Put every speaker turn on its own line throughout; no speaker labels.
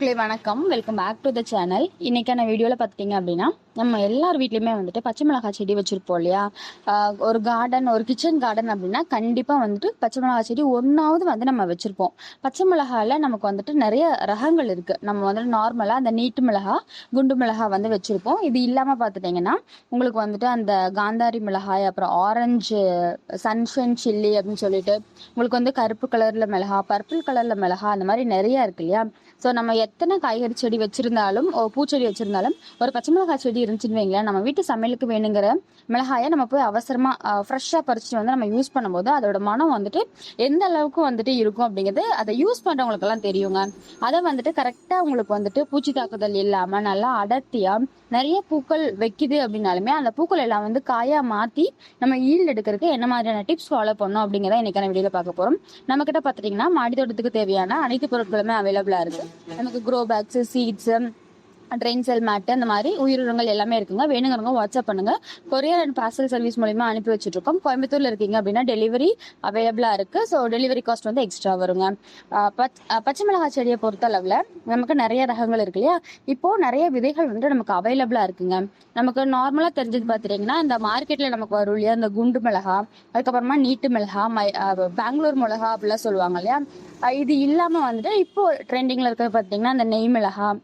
மக்களே வணக்கம். Welcome back to the channel இன்றைக்கான வீடியோவில் பார்த்தீங்க அப்படின்னா நம்ம எல்லார் வீட்லேயுமே வந்துட்டு பச்சை மிளகாய் செடி வச்சுருப்போம் இல்லையா? ஒரு கார்டன் ஒரு கிச்சன் கார்டன் அப்படின்னா கண்டிப்பாக வந்துட்டு பச்சை மிளகாய் செடி ஒன்றாவது வந்து நம்ம வச்சுருப்போம். பச்சை மிளகாயில் நமக்கு வந்துட்டு நிறைய ரகங்கள் இருக்குது நம்ம வந்துட்டு நார்மலாக அந்த நீட்டு மிளகாய் குண்டு மிளகாய் வந்து வச்சுருப்போம். இது இல்லாமல் பார்த்துட்டிங்கன்னா உங்களுக்கு வந்துட்டு அந்த காந்தாரி மிளகாய் அப்புறம் ஆரஞ்சு சன்ஷைன் சில்லி அப்படின்னு சொல்லிட்டு உங்களுக்கு வந்து கருப்பு கலரில் மிளகா பர்பிள் கலரில் மிளகா அந்த மாதிரி நிறைய இருக்கு இல்லையா? ஸோ நம்ம எத்தனை காய்கறி செடி வச்சிருந்தாலும் ஓ, பூச்செடி வச்சிருந்தாலும் ஒரு பச்சை மிளகாய் செடி இருந்துச்சுன்னு வைங்களேன் நம்ம வீட்டு சமையலுக்கு வேணுங்கிற மிளகாயை நம்ம போய் அவசரமாக ஃப்ரெஷ்ஷாக பறிச்சுட்டு வந்து நம்ம யூஸ் பண்ணும்போது அதோட மனம் வந்துட்டு எந்த அளவுக்கு வந்துட்டு இருக்கும் அப்படிங்கிறது அதை யூஸ் பண்ணுறவங்களுக்கெல்லாம் தெரியுங்க. அதை வந்துட்டு கரெக்டாக உங்களுக்கு வந்துட்டு பூச்சி தாக்குதல் இல்லாமல் நல்லா அடர்த்தியாக நிறைய பூக்கள் வைக்குது அப்படின்னாலுமே அந்த பூக்கள் எல்லாம் வந்து காயாக மாற்றி நம்ம ஈல்டு எடுக்கிறதுக்கு என்ன மாதிரியான டிப்ஸ் ஃபாலோ பண்ணணும் அப்படிங்கிறத இன்றைக்கான வீடியோவில் பார்க்க போகிறோம் நம்ம கிட்ட பார்த்துட்டிங்கன்னா மாடி தோட்டத்துக்கு தேவையான அனைத்து பொருட்களுமே அவைலபிளாக இருக்குது நமக்கு grow bags seeds drain cell mat அந்த மாதிரி உயிரினங்கள் எல்லாமே இருக்குங்க. வேணுங்கிறவங்க வாட்ஸ்அப் பண்ணுங்க. கொரியர் அண்ட் பார்சல் சர்வீஸ் மூலியமா அனுப்பி வச்சுட்டு கோயம்புத்தூர்ல இருக்கீங்க அப்படின்னா டெலிவரி அவைலபிளா இருக்கு. ஸோ டெலிவரி காஸ்ட் வந்து எக்ஸ்ட்ரா வருங்க. பச்- பச்சை மிளகாய் செடியை பொறுத்த அளவில் நமக்கு நிறைய ரகங்கள் இருக்கு இல்லையா? இப்போ நிறைய விதைகள் வந்து நமக்கு அவைலபிளா இருக்குங்க. நமக்கு நார்மலா தெரிஞ்சது பார்த்துட்டீங்கன்னா இந்த மார்க்கெட்ல நமக்கு வரும் இல்லையா? இந்த குண்டு மிளகா அதுக்கப்புறமா நீட்டு மிளகா மை பெங்களூர் மிளகா அப்படிலாம் சொல்லுவாங்க இல்லையா? இது இல்லாம வந்துட்டு இப்போ ட்ரெண்டிங்ல இருக்கிறது பார்த்தீங்கன்னா இந்த நெய் மிளகா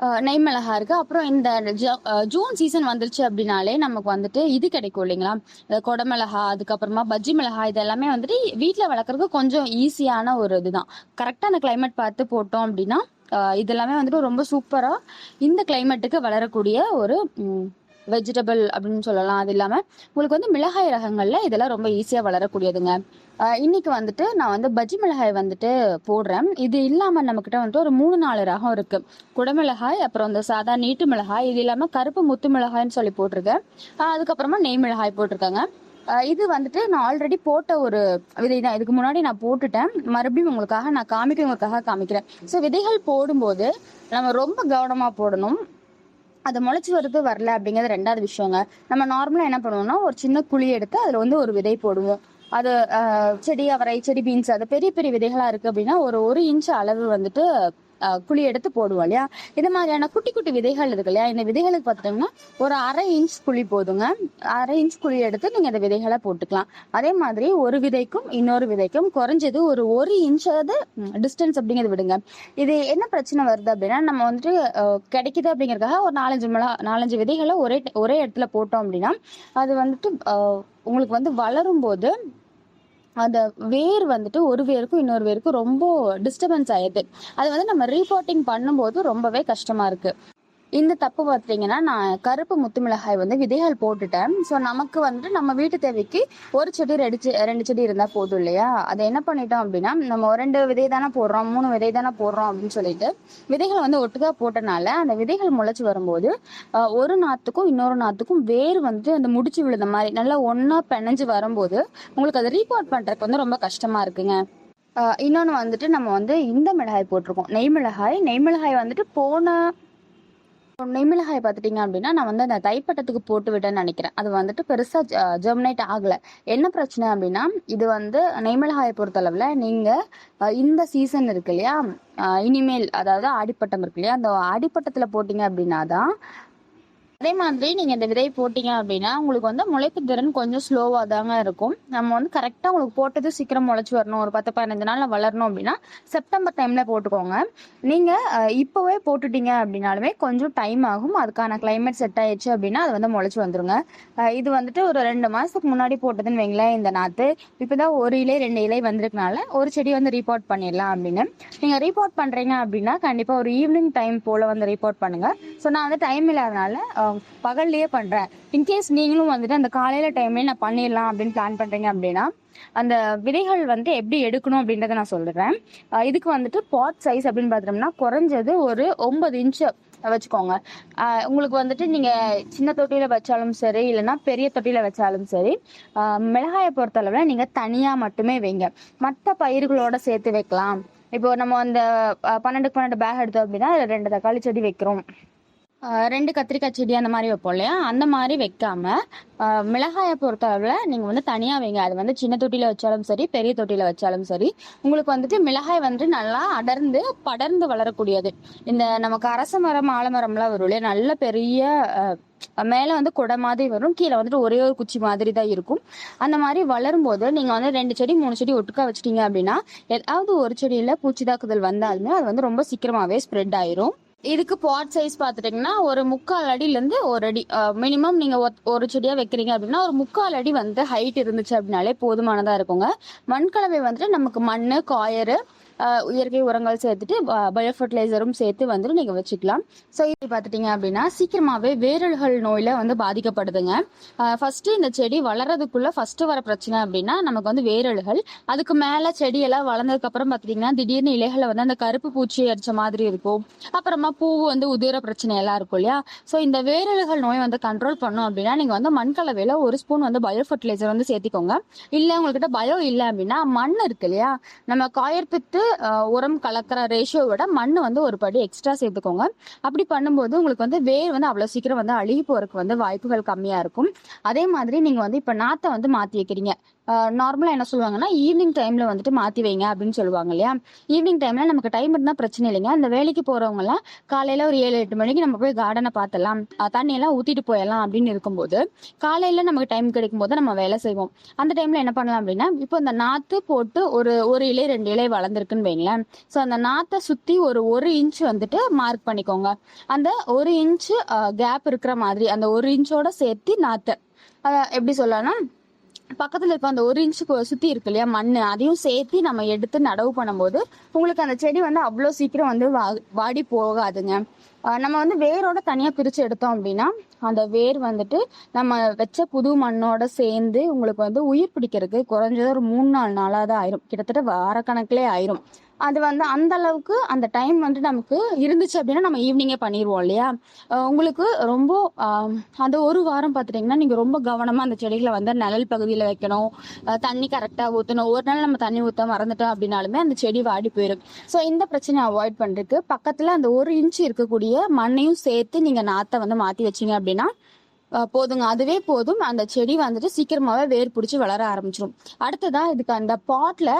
நெய்மிளகா நெய் இருக்கு. அப்புறம் இந்த ஜ- ஜூன் சீசன் வந்துருச்சு அப்படின்னாலே நமக்கு வந்துட்டு இது கிடைக்கும் இல்லைங்களா? இந்த கொடமிளகா அதுக்கப்புறமா பஜ்ஜி மிளகா இது எல்லாமே வந்துட்டு வீட்டில் வளர்க்குறதுக்கு கொஞ்சம் ஈஸியான ஒரு இதுதான். கரெக்டாக அந்த கிளைமேட் பார்த்து போட்டோம் அப்படின்னா இதெல்லாமே வந்துட்டு ரொம்ப சூப்பராக இந்த கிளைமேட்டுக்கு வளரக்கூடிய ஒரு வெஜிடபிள் அப்படின்னு சொல்லலாம். அது இல்லாமல் உங்களுக்கு வந்து மிளகாய் ரகங்களில் இதெல்லாம் ரொம்ப ஈஸியாக வளரக்கூடியதுங்க. இன்னைக்கு வந்துட்டு நான் வந்து பஜ்ஜி மிளகாய் வந்துட்டு போடுறேன். இது இல்லாமல் நம்மக்கிட்ட வந்துட்டு ஒரு மூணு நாலு ரகம் இருக்கு. குடமிளகாய் அப்புறம் இந்த சாதா நீட்டு மிளகாய் இது இல்லாமல் கருப்பு முத்து மிளகாய்னு சொல்லி போட்டிருக்கேன். அதுக்கப்புறமா நெய் மிளகாய் போட்டிருக்காங்க. இது வந்துட்டு நான் ஆல்ரெடி போட்ட ஒரு விதை தான். இதுக்கு முன்னாடி நான் போட்டுட்டேன். மறுபடியும் உங்களுக்காக நான் காமிக்கிறவங்களுக்காக காமிக்கிறேன். ஸோ விதைகள் போடும்போது நம்ம ரொம்ப கவனமாக போடணும். அது முளைச்சி வருது வரல அப்படிங்கிறது ரெண்டாவது விஷயங்க. நம்ம நார்மலாக என்ன பண்ணுவோம்னா ஒரு சின்ன குழி எடுத்து அதில் வந்து ஒரு விதை போடுவோம். அது செடி அவரை செடி பீன்ஸ் அது பெரிய பெரிய விதைகளாக இருக்குது அப்படின்னா ஒரு ஒரு இன்ச் அளவு வந்துட்டு குழி எடுத்து போடுவோம் இல்லையா? இது மாதிரியான குட்டி குட்டி விதைகள் இருக்கு இல்லையா? இந்த விதைகளுக்கு பார்த்தீங்கன்னா ஒரு அரை இன்ச் குழி போதுங்க. அரை இன்ச் குழி எடுத்து நீங்கள் இந்த விதைகளை போட்டுக்கலாம். அதே மாதிரி ஒரு விதைக்கும் இன்னொரு விதைக்கும் குறைஞ்சது ஒரு ஒரு இன்ச்சாவது டிஸ்டன்ஸ் அப்படிங்கிறது விடுங்க. இது என்ன பிரச்சனை வருது அப்படின்னா நம்ம வந்துட்டு கிடைக்குது அப்படிங்கறதுக்காக ஒரு நாலஞ்சு மிளகா நாலஞ்சு விதைகளை ஒரே ஒரே இடத்துல போட்டோம் அப்படின்னா அது வந்துட்டு உங்களுக்கு வந்து வளரும் போது அந்த வேர் வந்துட்டு ஒரு வேருக்கும் இன்னொரு வேருக்கும் ரொம்ப டிஸ்டர்பன்ஸ் ஆயிடுது. அது வந்து நம்ம ரீபோர்ட்டிங் பண்ணும்போது ரொம்பவே கஷ்டமா இருக்கு. இந்த தப்பு பார்த்தீங்கன்னா நான் கருப்பு முத்து மிளகாய் வந்து விதைகள் போட்டுட்டேன். ஸோ நமக்கு வந்துட்டு நம்ம வீட்டு தேவைக்கு ஒரு செடி ரெண்டு செ- ரெண்டு செடி இருந்தால் போதும் இல்லையா? அதை என்ன பண்ணிட்டோம் அப்படின்னா நம்ம ரெண்டு விதை தானே போடுறோம் மூணு விதை தானே போடுறோம் அப்படின்னு சொல்லிட்டு விதைகளை வந்து ஒட்டுக்கா போட்டனால அந்த விதைகள் முளைச்சி வரும்போது ஒரு நாத்துக்கும் இன்னொரு நாத்துக்கும் வேர் வந்து அந்த முடிச்சு விழுந்த மாதிரி நல்லா ஒன்றா பிணைஞ்சு வரும்போது உங்களுக்கு அதை ரீபார்ட் பண்ணுறதுக்கு வந்து ரொம்ப கஷ்டமா இருக்குங்க. இன்னொன்று வந்துட்டு நம்ம வந்து இந்த மிளகாய் போட்டிருக்கோம். நெய் மிளகாய் நெய் மிளகாய் வந்துட்டு போன நெய்மிளகாய் பார்த்துட்டிங்க அப்படின்னா நான் வந்து அந்த தைப்பட்டத்துக்கு போட்டு விட்டேன்னு நினைக்கிறேன். அது வந்துட்டு பெருசாக ஜெர்மினேட் ஆகலை. என்ன பிரச்சனை அப்படின்னா இது வந்து நெய்மிளகாயை பொறுத்தளவில் நீங்கள் இந்த சீசன் இருக்கு இல்லையா இனிமேல் அதாவது ஆடிப்பட்டம் இருக்கு இல்லையா அந்த அடிப்பட்டத்தில் போட்டிங்க அப்படின்னா தான் அதே மாதிரி நீங்கள் இந்த விதை போட்டீங்க அப்படின்னா உங்களுக்கு வந்து முளைப்பு திறன் கொஞ்சம் ஸ்லோவாக தாங்க இருக்கும். நம்ம வந்து கரெக்டாக உங்களுக்கு போட்டது சீக்கிரம் முளைச்சி வரணும். ஒரு பத்து பதினஞ்சு நாளில் வளரணும் அப்படின்னா செப்டம்பர் டைமில் போட்டுக்கோங்க. நீங்கள் இப்போவே போட்டுட்டீங்க அப்படின்னாலுமே கொஞ்சம் டைம் ஆகும். அதுக்கான கிளைமேட் செட் ஆயிடுச்சு அப்படின்னா அது வந்து முளைச்சி வந்துருங்க. இது வந்துட்டு ஒரு ரெண்டு மாதத்துக்கு முன்னாடி போட்டதுன்னு வைங்களேன் இந்த நாற்று இப்போ தான் ஒரு இலை ரெண்டு இலை வந்திருக்கனால ஒரு செடி வந்து ரீபோர்ட் பண்ணிடலாம் அப்படின்னு. நீங்கள் ரீபோர்ட் பண்ணுறீங்க அப்படின்னா கண்டிப்பாக ஒரு ஈவினிங் டைம் போல் வந்து ரீபோர்ட் பண்ணுங்கள் ஸோ நான் வந்து டைம் இல்லாதனால பகல்லையே பண்ணுறேன் இன்கேஸ் நீங்களும் வந்துட்டு அந்த காலையில் டைம்லேயே நான் பண்ணிடலாம் அப்படின்னு பிளான் பண்ணுறீங்க அப்படின்னா அந்த விதைகள் வந்து எப்படி எடுக்கணும் அப்படின்றத நான் சொல்கிறேன் இதுக்கு வந்துட்டு பாட் சைஸ் அப்படின்னு பார்த்தோம்னா குறைஞ்சது ஒரு ஒன்பது இன்ச்சு வச்சுக்கோங்க. உங்களுக்கு வந்துட்டு நீங்கள் சின்ன தொட்டியில் வச்சாலும் சரி இல்லைன்னா பெரிய தொட்டியில் வச்சாலும் சரி மிளகாயை பொறுத்தளவில் நீங்கள் தனியாக மட்டுமே வைங்க. மற்ற பயிர்களோட சேர்த்து வைக்கலாம். இப்போ நம்ம அந்த பன்னெண்டுக்கு பன்னெண்டு பேக் எடுத்தோம் அப்படின்னா ரெண்டு தக்காளி செடி வைக்கிறோம். ரெண்டு கத்திரிக்காய் செடி அந்த மாதிரி வைப்போம் இல்லையா? அந்த மாதிரி வைக்காம மிளகாயை பொறுத்தளவில் நீங்கள் வந்து தனியாக வைங்க. அது வந்து சின்ன தொட்டியில் வச்சாலும் சரி பெரிய தொட்டியில் வச்சாலும் சரி உங்களுக்கு வந்துட்டு மிளகாய் வந்துட்டு நல்லா அடர்ந்து படர்ந்து வளரக்கூடியது. இந்த நமக்கு அரச மரம் ஆலமரம்லாம் வரும் இல்லையா? நல்ல பெரிய மேலே வந்து கொடை மாதிரி வரும். கீழே வந்துட்டு ஒரே ஒரு குச்சி மாதிரி தான் இருக்கும். அந்த மாதிரி வளரும் போது நீங்கள் வந்து ரெண்டு செடி மூணு செடி ஒட்டுக்கா வச்சிட்டீங்க அப்படின்னா ஏதாவது ஒரு செடியில் பூச்சி தாக்குதல் வந்தாலுமே அது வந்து ரொம்ப சீக்கிரமாகவே ஸ்ப்ரெட் ஆயிரும். இதுக்கு பாட் சைஸ் பார்த்துட்டிங்கன்னா ஒரு முக்கால் அடியிலேருந்து ஒரு அடி மினிமம் நீங்கள் ஒரு செடியாக வைக்கிறீங்க அப்படின்னா ஒரு முக்கால் அடி வந்து ஹைட் இருந்துச்சு அப்படின்னாலே போதுமானதாக இருக்குங்க. மண்கலவை வந்துட்டு நமக்கு மண் காயரு இயற்கை உரங்கள் சேர்த்துட்டு பயோ ஃபர்டிலைசரும் சேர்த்து வந்துட்டு நீங்கள் வச்சுக்கலாம். ஸோ இது பார்த்துட்டிங்க அப்படின்னா சீக்கிரமாகவே வேரல்கள் நோயில் வந்து பாதிக்கப்படுதுங்க. ஃபஸ்ட்டு இந்த செடி வளர்றதுக்குள்ளே ஃபஸ்ட்டு வர பிரச்சனை அப்படின்னா நமக்கு வந்து வேரல்கள். அதுக்கு மேலே செடியெல்லாம் வளர்ந்ததுக்கப்புறம் பார்த்துட்டிங்கன்னா திடீர்னு இலைகளை வந்து அந்த கருப்பு பூச்சி அடித்த மாதிரி இருக்கும். அப்புறமா பூ வந்து உதிர பிரச்சனை எல்லாம் இருக்கும் இல்லையா? ஸோ இந்த வேரல்கள் நோய் வந்து கண்ட்ரோல் பண்ணோம் அப்படின்னா நீங்கள் வந்து மண் கலவையில் ஒரு ஸ்பூன் வந்து பயோ ஃபர்டிலைசர் வந்து சேர்த்திக்கோங்க. இல்லை உங்கள்கிட்ட பயோ இல்லை அப்படின்னா மண் இருக்கு இல்லையா? நம்ம காயற்பித்து உரம் கலக்கிற ரேஷியோவோட மண் வந்து ஒரு படி எக்ஸ்ட்ரா சேர்த்துக்கோங்க. அப்படி பண்ணும்போது உங்களுக்கு வந்து வேர் வந்து அவ்வளோ சீக்கிரம் வந்து அழுகி போறதுக்கு வந்து வாய்ப்புகள் கம்மியாக இருக்கும். அதே மாதிரி நீங்கள் வந்து இப்போ நாத்தை வந்து மாற்றி வைக்கிறீங்க. நார்மலாக என்ன சொல்லுவாங்கன்னா ஈவினிங் டைமில் வந்துட்டு மாற்றி வைங்க அப்படின்னு சொல்லுவாங்க இல்லையா? ஈவினிங் டைமில் நமக்கு டைம் இருந்தால் பிரச்சனை இல்லைங்க. அந்த வேலைக்கு போகிறவங்கலாம் காலையில் ஒரு ஏழு எட்டு மணிக்கு நம்ம போய் கார்டனை பார்த்தலாம் தண்ணியெல்லாம் ஊற்றிட்டு போயிடலாம் அப்படின்னு இருக்கும்போது காலையில் நமக்கு டைம் கிடைக்கும் போது நம்ம வேலை செய்வோம். அந்த டைமில் என்ன பண்ணலாம் அப்படின்னா இப்போ இந்த நாற்று போட்டு ஒரு ஒரு இலை ரெண்டு இலை வளர்ந்துருக்கு இருக்குன்னு வைங்களேன். ஸோ அந்த நாற்றை சுற்றி ஒரு ஒரு இன்ச் வந்துட்டு மார்க் பண்ணிக்கோங்க. அந்த ஒரு இன்ச்சு கேப் இருக்கிற மாதிரி அந்த ஒரு இன்ச்சோட சேர்த்து நாற்று எப்படி சொல்லலாம்னா பக்கத்துல இருக்க அந்த ஒரு இன்ச்சுக்கு சுத்தி இருக்கு இல்லையா மண் அதையும் சேர்த்து நம்ம எடுத்து நடவு பண்ணும்போது உங்களுக்கு அந்த செடி வந்து அவ்வளோ சீக்கிரம் வந்து வா- வாடி போகாதுங்க. நம்ம வந்து வேரோட தனியா பிரிச்சு எடுத்தோம் அப்படின்னா அந்த வேர் வந்துட்டு நம்ம வச்ச புது மண்ணோட சேர்ந்து உங்களுக்கு வந்து உயிர் பிடிக்கிறதுக்கு குறைஞ்சது ஒரு மூணு நாலு நாளாக தான் ஆயிரும். கிட்டத்தட்ட வாரக்கணக்கிலே ஆயிரும். அது வந்து அந்த அளவுக்கு அந்த டைம் வந்து நமக்கு இருந்துச்சு அப்படின்னா நம்ம ஈவினிங்கே பண்ணிடுவோம் இல்லையா? உங்களுக்கு ரொம்ப அந்த ஒரு வாரம் பார்த்துட்டிங்கன்னா நீங்கள் ரொம்ப கவனமாக அந்த செடிகளை வந்து நிழல் பகுதியில் வைக்கணும். தண்ணி கரெக்டாக ஊற்றணும் ஒரு நாள் நம்ம தண்ணி ஊற்ற மறந்துட்டோம் அப்படின்னாலுமே அந்த செடி வாடி போயிடும் ஸோ இந்த பிரச்சனையை அவாய்ட் பண்ணுறதுக்கு பக்கத்தில் அந்த ஒரு இன்ச்சு இருக்கக்கூடிய மண்ணையும் சேர்த்து நீங்க நாத்தை வந்து மாத்தி வச்சீங்க அப்படின்னா போதுங்க. அதுவே போதும். அந்த செடி வந்துட்டு சீக்கிரமாவே வேர் பிடிச்சி வளர ஆரம்பிச்சிடும் அடுத்ததா இதுக்கு அந்த பாட்ல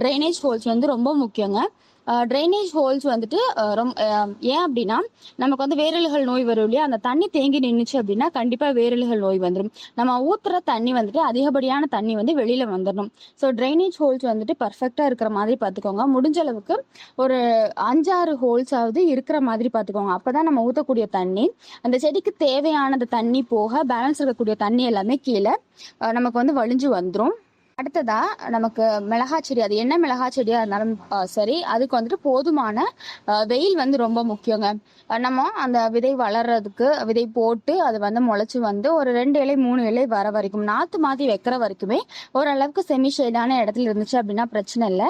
ட்ரைனேஜ் ஹோல்ஸ் வந்து ரொம்ப முக்கியங்க. ட்ரைனேஜ் ஹோல்ஸ் வந்துட்டு ரொம்ப ஏன் அப்படின்னா நமக்கு வந்து வேரல்கள் நோய் வரும் இல்லையா? அந்த தண்ணி தேங்கி நின்றுச்சு அப்படின்னா கண்டிப்பாக வேரல்கள் நோய் வந்துடும் நம்ம ஊத்துற தண்ணி வந்துட்டு அதிகப்படியான தண்ணி வந்து வெளியில வந்துடணும் ஸோ ட்ரைனேஜ் ஹோல்ஸ் வந்துட்டு பர்ஃபெக்டாக இருக்கிற மாதிரி பார்த்துக்கோங்க. முடிஞ்ச அளவுக்கு ஒரு அஞ்சாறு ஹோல்ஸ் ஆகுது இருக்கிற மாதிரி பார்த்துக்கோங்க. அப்பதான் நம்ம ஊற்றக்கூடிய தண்ணி அந்த செடிக்கு தேவையானது தண்ணி போக பேலன்ஸ் இருக்கக்கூடிய தண்ணி எல்லாமே கீழே நமக்கு வந்து வழிஞ்சு வந்துடும் அடுத்ததா நமக்கு மிளகாய் செடி அது என்ன மிளகாய் செடியா இருந்தாலும் சரி அதுக்கு வந்துட்டு போதுமான வெயில் வந்து ரொம்ப முக்கியங்க. நம்ம அந்த விதை வளர்றதுக்கு விதை போட்டு அது வந்து முளைச்சு வந்து ஒரு ரெண்டு இலை மூணு இலை வர வரைக்கும் நாத்து மாத்தி வைக்கிற வரைக்குமே ஓரளவுக்கு செமி ஷேடான இடத்துல இருந்துச்சு அப்படின்னா பிரச்சனை இல்லை.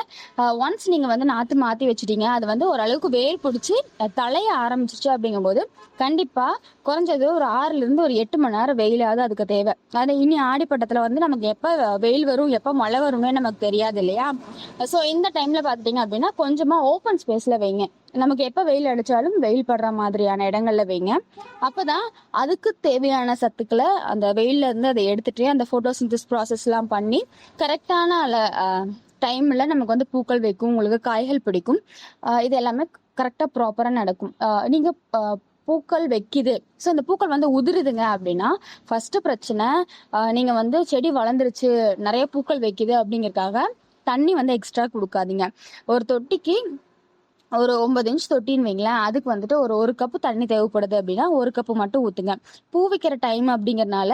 ஒன்ஸ் நீங்க வந்து நாத்து மாத்தி வச்சுட்டீங்க அது வந்து ஓரளவுக்கு வேர் பிடிச்சி தலைய தழைய ஆரம்பிச்சிச்சு அப்படிங்கும்போது கண்டிப்பா குறைஞ்சது ஒரு ஆறுல இருந்து ஒரு எட்டு மணி நேரம் வெயிலாவது அதுக்கு தேவை. அது இனி ஆடிப்பட்டத்துல வந்து நமக்கு எப்ப வெயில் வரும் எப்போ மழை வருமே நமக்கு தெரியாது இல்லையா? ஸோ இந்த டைம்ல பார்த்தீங்க அப்படின்னா கொஞ்சமா ஓப்பன் ஸ்பேஸ்ல வைங்க. நமக்கு எப்போ வெயில் அடித்தாலும் வெயில் படுற மாதிரியான இடங்கள்ல வைங்க. அப்பதான் அதுக்கு தேவையான சத்துக்களை அந்த வெயில்ல இருந்து அதை எடுத்துட்டு அந்த போட்டோசிந்தசிஸ் ப்ராசஸ்லாம் பண்ணி கரெக்டான டைம்ல நமக்கு வந்து பூக்கள் வைக்கும் உங்களுக்கு காய்கள் பிடிக்கும். இது எல்லாமே கரெக்டாக ப்ராப்பராக நடக்கும். நீங்கள் பூக்கள் வைக்குது. ஸோ இந்த பூக்கள் வந்து உதிருதுங்க அப்படின்னா ஃபர்ஸ்ட் பிரச்சனை நீங்கள் வந்து செடி வளர்ந்துருச்சு நிறைய பூக்கள் வைக்குது அப்படிங்கிறதுக்காக தண்ணி வந்து எக்ஸ்ட்ரா கொடுக்காதீங்க. ஒரு தொட்டிக்கு ஒரு ஒன்பது இன்ச் தொட்டின்னு வைங்களேன் அதுக்கு வந்துட்டு ஒரு ஒரு கப்பு தண்ணி தேவைப்படுது அப்படின்னா ஒரு கப்பு மட்டும் ஊற்றுங்க பூ வைக்கிற டைம் அப்படிங்கறனால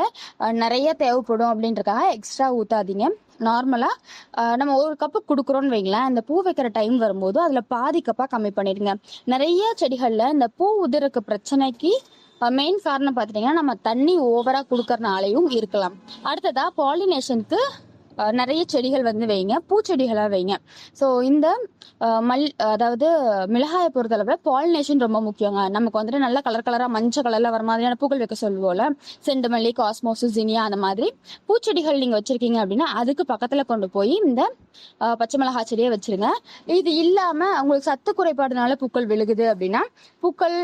நிறைய தேவைப்படும் அப்படின்றக்காக எக்ஸ்ட்ரா ஊற்றாதீங்க நார்மலாக நம்ம ஒரு கப்பு கொடுக்குறோன்னு வைங்களேன் அந்த பூ வைக்கிற டைம் வரும்போது அதில் பாதி கப்பாக கம்மி பண்ணிடுங்க. நிறைய செடிகளில் இந்த பூ உதிரக்கு பிரச்சனைக்கு மெயின் காரணம் பார்த்துட்டிங்கன்னா நம்ம தண்ணி ஓவராக கொடுக்கறனாலையும் இருக்கலாம். அடுத்ததா பாலினேஷனுக்கு நிறைய செடிகள் வந்து வைங்க. பூச்செடிகளாக வைங்க. ஸோ இந்த மல் அதாவது மிளகாயை பொறுத்தளவில் பாலினேஷன் ரொம்ப முக்கியங்க. நமக்கு வந்துட்டு நல்ல கலர் கலராக மஞ்சள் கலரில் வர மாதிரியான பூக்கள் வைக்க சொல்லுவோம்ல. செண்டுமல்லி காஸ்மோசு ஜினியா அந்த மாதிரி பூச்செடிகள் நீங்கள் வச்சுருக்கீங்க அப்படின்னா அதுக்கு பக்கத்தில் கொண்டு போய் இந்த பச்சை மிளகாய் செடியை வச்சிருங்க. இது இல்லாம உங்களுக்கு சத்து குறைபாடுனால பூக்கள் விழுகுது அப்படின்னா பூக்கள்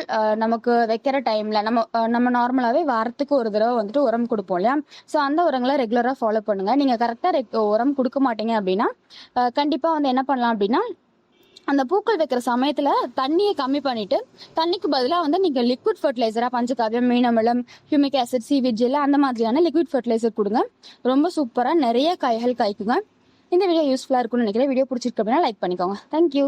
நமக்கு வைக்கிற டைம்ல நம்ம நம்ம நார்மலாவே வாரத்துக்கு ஒரு தடவை வந்துட்டு உரம் கொடுப்போம் இல்லையா? ஸோ அந்த உரங்களை ரெகுலரா ஃபாலோ பண்ணுங்க. நீங்க கரெக்டா உரம் கொடுக்க மாட்டீங்க அப்படின்னா கண்டிப்பா வந்து என்ன பண்ணலாம் அப்படின்னா அந்த பூக்கள் வைக்கிற சமயத்துல தண்ணியை கம்மி பண்ணிட்டு தண்ணிக்கு பதிலாக வந்து நீங்க லிக்விட் ஃபர்டிலைசரா பஞ்சகாவியம் மீனமிளம் ஹியூமிக் ஆசிட் சிவிஜில் அந்த மாதிரியான லிக்விட் ஃபர்டிலைசர் கொடுங்க. ரொம்ப சூப்பரா நிறைய காய்கள் காய்க்குங்க. இந்த வீடியோ யூஸ்ஃபுல்லா இருக்கும்னு நினைக்கிறேன். வீடியோ பிடிச்சிருக்கு அப்படின்னா லைக் பண்ணிக்கோங்க. தேங்க்யூ